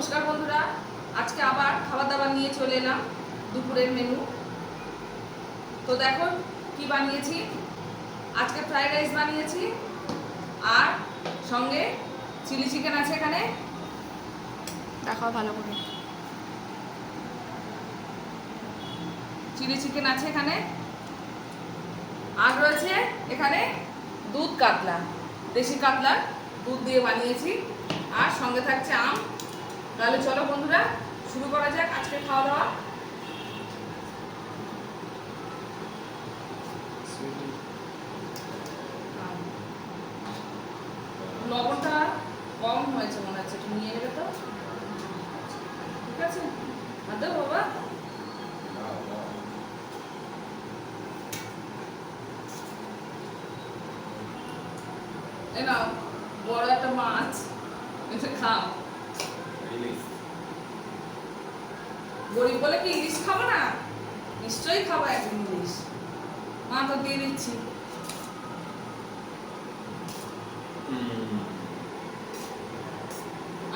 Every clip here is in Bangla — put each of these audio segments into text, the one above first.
নমস্কার বন্ধুরা, আজকে আবার খাবার দাবার নিয়ে চলে এলাম, দুপুরের মেনু তো দেখো, কি বানিয়েছি? আজকে ফ্রাইড রাইস বানিয়েছি, আর সঙ্গে চিলি চিকেন আছে এখানে। দেখাও ভালো করে। চিলি চিকেন আছে এখানে। আর রয়েছে এখানে দুধ কাতলা, দেশি কাতলা দুধ দিয়ে বানিয়েছি। আর সঙ্গে থাকছে আম। তাহলে চলো বন্ধুরা, শুরু করা যাক আজকে খাওয়া দাওয়া। লবণটা কম হয়েছে মনে হচ্ছে, একটু নিয়ে নেবে তো? ঠিক আছে। আর দেবো বাবা। এ নাও, বড় একটা মাছ, এটা খাও। গরিব বলে কি ইলিশ খাব না? নিশ্চয়ই খাব একদিন ইলিশ। মা তো দিয়ে দিচ্ছি।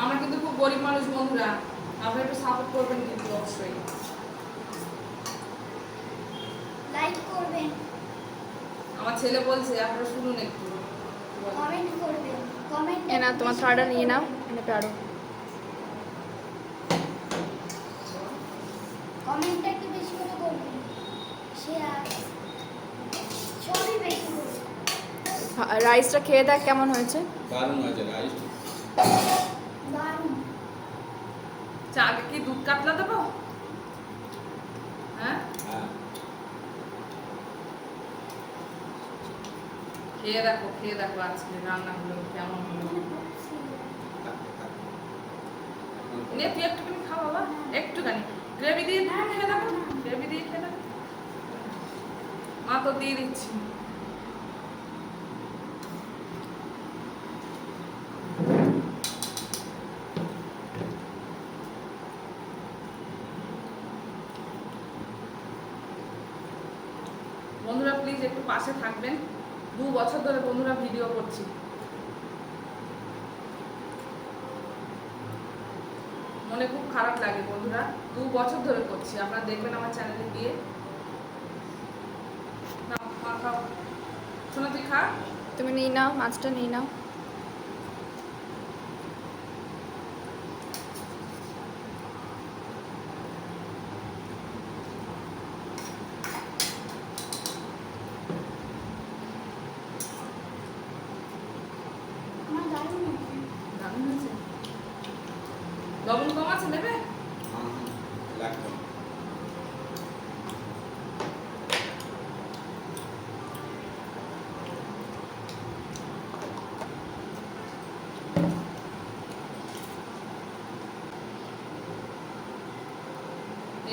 আমরা কিন্তু খুব গরিব মানুষ বন্ধুরা। আপনারা একটু সাপোর্ট করবেন কিন্তু অবশ্যই। লাইক করবেন। আমার ছেলে বলছে আপনারা শুনুন একটু। কমেন্ট করবেন। কমেন্ট এ না তোমার থার্ডটা নিয়ে নাও এনে পারো কমেন্টটা একটু বেশি করে করবেন শেয়ার সবই বেশি করবেন রাইসটা খেয়ে দেখ কেমন হয়েছে। দারুণ হয়েছে রাইস চা কি দুধ কাতলা দেবো? হ্যাঁ? হ্যাঁ। খেয়ে দেখো খেয়ে দেখো আজকে রান্নাগুলো কেমন হলো। নে তুই একটুখানি খাও বাবা একটুখানি। গ্রেভি দিয়ে খেয়ে দেখো গ্রেভি দিয়ে খেয়ে দেখো। মা তো দিয়ে দিচ্ছি বন্ধুরা প্লিজ একটু পাশে থাকবেন। দু বছর ধরে বন্ধুরা ভিডিও করছি। মনে খুব খারাপ লাগে বন্ধুরা। দু বছর ধরে করছি। আপনারা দেখবেন আমার চ্যানেলে গিয়ে খাও শোনো তুই খা। তুমি নিয়ে নাও মাছটা নিয়ে নাও। লবণ কম আছে নেবে হ্যাঁ, হ্যাঁ, লাগবে।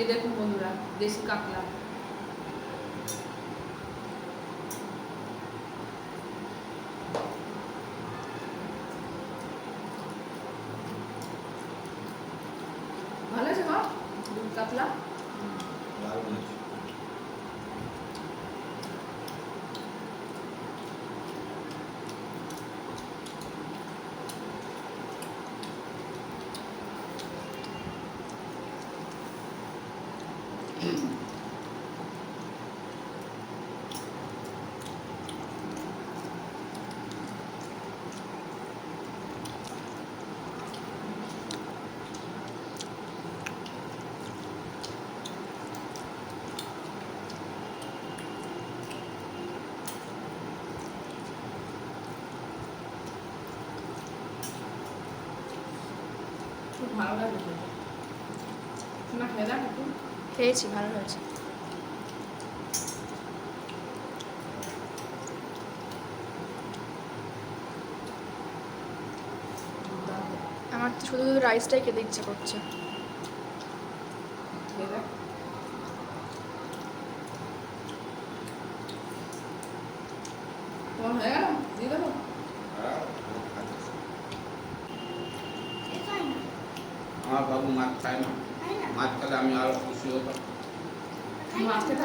এই দেখুন বন্ধুরা দেশি কাকলা ভালো আছে বা কাতলা? না খেয়েছি ভালো হয়েছে। আমার শুধু রাইসটাই খেতে ইচ্ছে করছে। আমার বাবু মাছ খায় না মাছ খেলে আমি আরও খুশি হতাম মাছ খেতে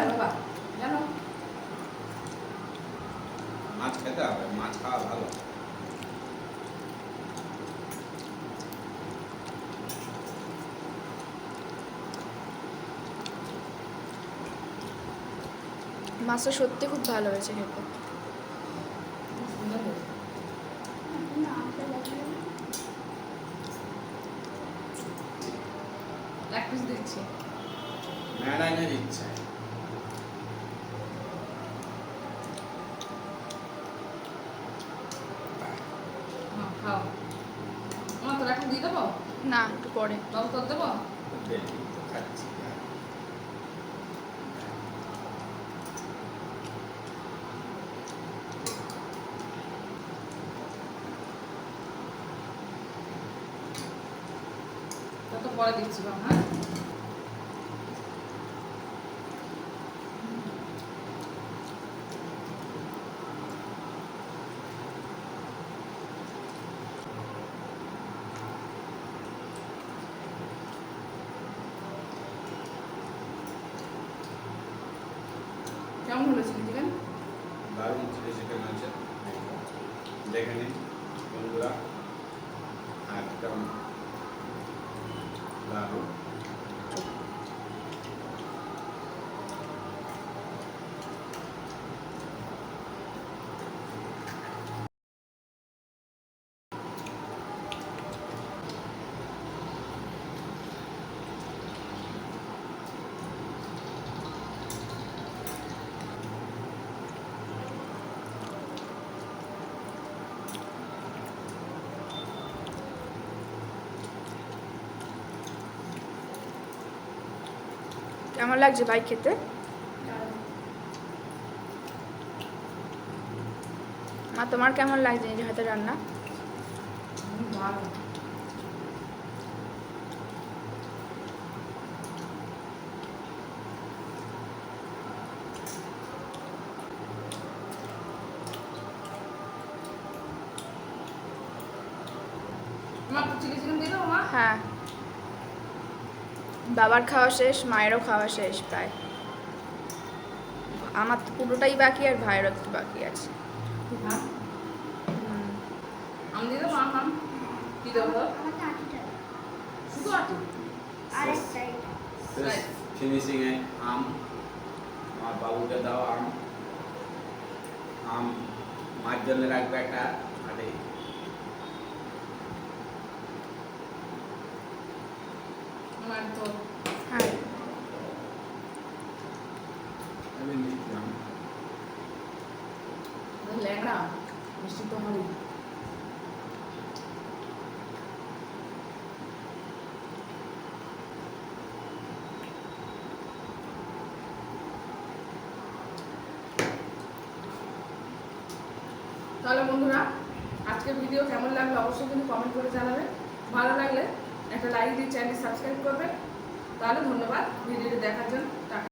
মাছ খেতে হবে মাছ খাওয়া ভালো মাছটা সত্যি খুব ভালো হয়েছে খেতে। এক পিস দিচ্ছি ম্যারাইনের ইচ্ছা। হ্যাঁ, না একটু পরে। তোর দেবো? তো পরে দিচ্ছি বাবা হ্যাঁ? কেমন হলো চিলি চিকেন দারুণ চিলি চিকেন আছে দেখে নিন বন্ধুরা একদম দারুণ কেমন লাগছে ভাই খেতে? মা তোমার কেমন লাগছে নিজের হাতে রান্না? হ্যাঁ। বাবার খাওয়া শেষ মায়েরও খাওয়া শেষ প্রায়। আমার তো পুরোটাই বাকি আর ভাইয়েরও একটু বাকি আছে। হ্যাঁ? ফিনিশিং এ আম আমার বাবুকে দাও আম। আম মার জন্য রাখবে একটা আরে হ্যাঁ ল্যাংড়া মিষ্টি তো তাহলে বন্ধুরা আজকের ভিডিও কেমন লাগল অবশ্যই কিন্তু কমেন্ট করে জানাবেন ভালো লাগলে একটা লাইক দিয়ে চ্যানেল সাবস্ক্রাইব করবেন। তাহলে ধন্যবাদ ভিডিওটি দেখার জন্য।